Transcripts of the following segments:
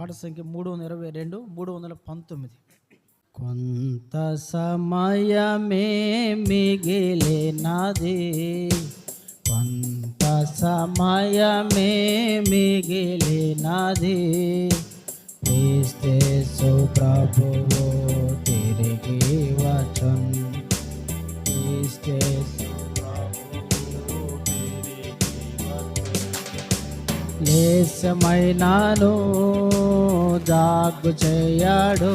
పాట సంఖ్య మూడు వందల ఇరవై రెండు మూడు వందల పంతొమ్మిది. కొంత సమయమే మిగిలినది. కొంత సమయమే మిగిలినది. క్రీస్తేసు ప్రభువు తిరిగి వచ్చున్. క్రీస్తేసు లేశమైనాను జాగు చేయడు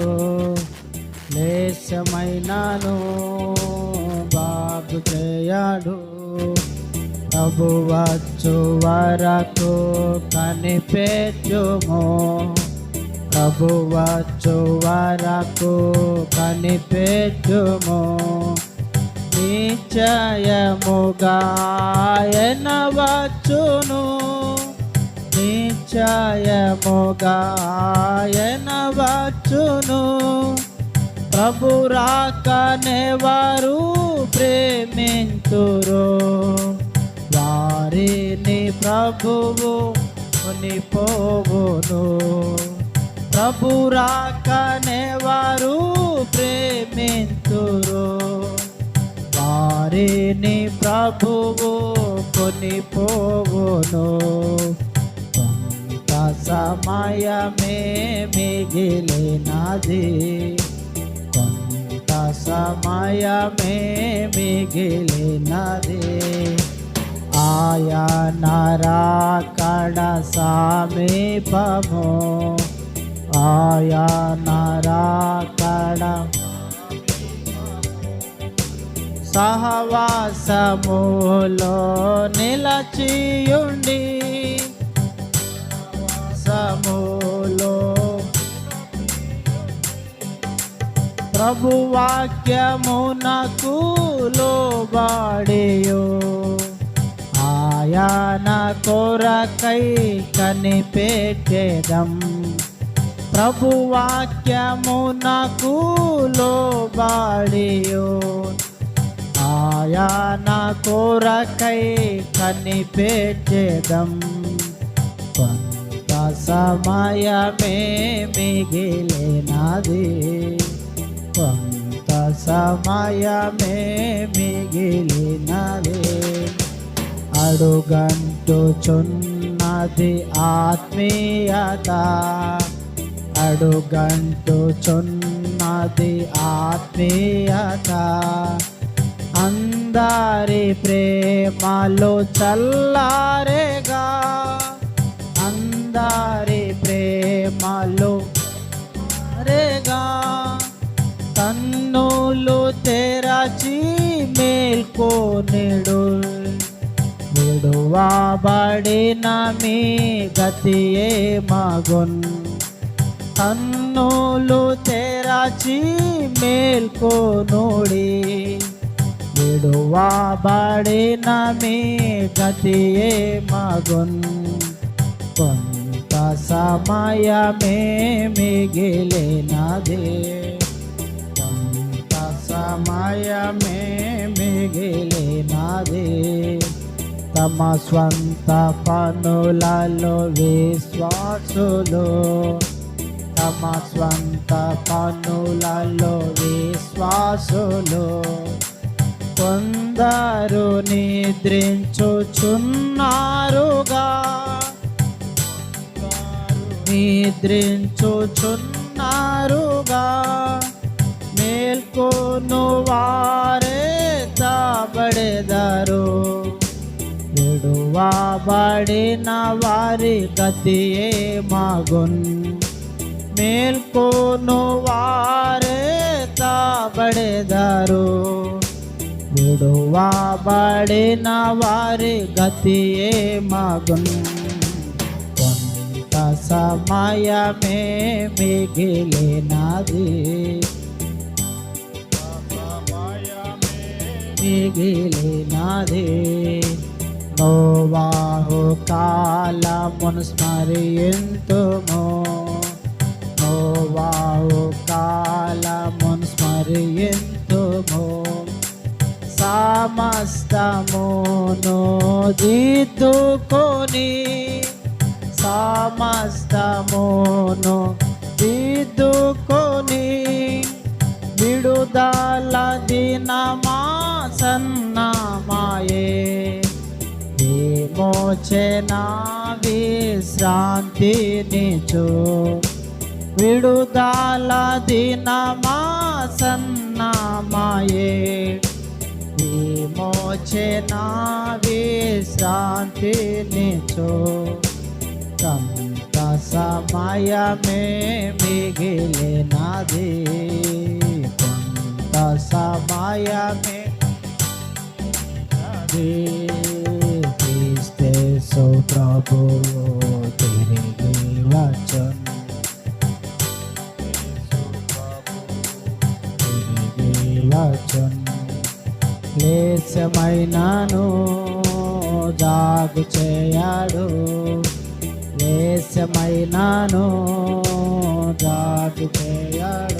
లేశమైనాను బాగు చేయడు ప్రభు వచ్చు వరకు కనిపెట్టుము. ప్రభు వచ్చు వరకు కనిపెట్టుము. నిశ్చయముగా ఆయన వచ్చును నిశ్చయముగా ఆయన వచ్చును. ప్రభు రాకనే వారు ప్రేమింతురు. వారిని ప్రభువు కొనిపోవును. ప్రభు రాకనే వారు ప్రేమింతురు. వారిని ప్రభువు కొనిపోవును. కొంత సమయమే మిగిలినది. కొంత సమయమే మిగిలినది. ఆయన నరాకడ సమీపము. ఆయన నరాకడ సహవాసములో నిలచియుండి ప్రభు వాక్యమునకు లోబడియో. ఆయన కొరకై కనిపెట్టేదం. ప్రభు వాక్యమునకు లోబడియో. ఆయన కొరకై కనిపెట్టేదం. కొంత సమయమే మిగిలినది. కొంత సమయమే మిగిలినది. అడుగంటుచున్నది ఆత్మీయత. అడుగంటుచున్నది ఆత్మీయత. అందరి ప్రేమలో చల్లారేగా. అందరి ప్రేమలో రేగా కన్నులు తెరచి మేల్కోనిడు. విడువబడిన మీ గతియే మగున్. కన్నులు తెరచి మేల్కోనుడి. విడువబడిన మీ గతియే మగున్. కొంత సమయమే మిగిలినదే. కొంత సమయమే మిగిలినది తమ స్వంత పనులలో విశ్వాసులు. తమ స్వంత పనులలో విశ్వాసులు. కొందరు నిద్రించుచున్నారుగా. నిద్రించుచున్నారుగా. మేల్కొను వారే తాబడెదరు విడువబడిన వారి గతియే మగున్ మేల్కోను వారే తాబడెదరు విడువబడిన వారి గతియే మగున్ కొంత సమయమే మిగిలినది మిగిలి నాది నోవాహు కాలమును స్మరింతుము నోవాహు కాలమును స్మరింతుము సమస్తమును దిద్దుకొని సమస్తమును దిద్దుకొని విడుదల దినం సన్నామాయే విమోచన విశ్రాంతినిచు విడుదల దినమా సన్నామాయే విమోచన విశ్రాంతినిచు కంత సమయమే మిగిలినది కొంత సమయమే తీస్తే క్రీస్తు ప్రభు తిరిగి వచ్చును తిరిగి వచ్చును క్లేశమైనను జాగు చేయాడు క్లేశమైనను జాగు చేయాడు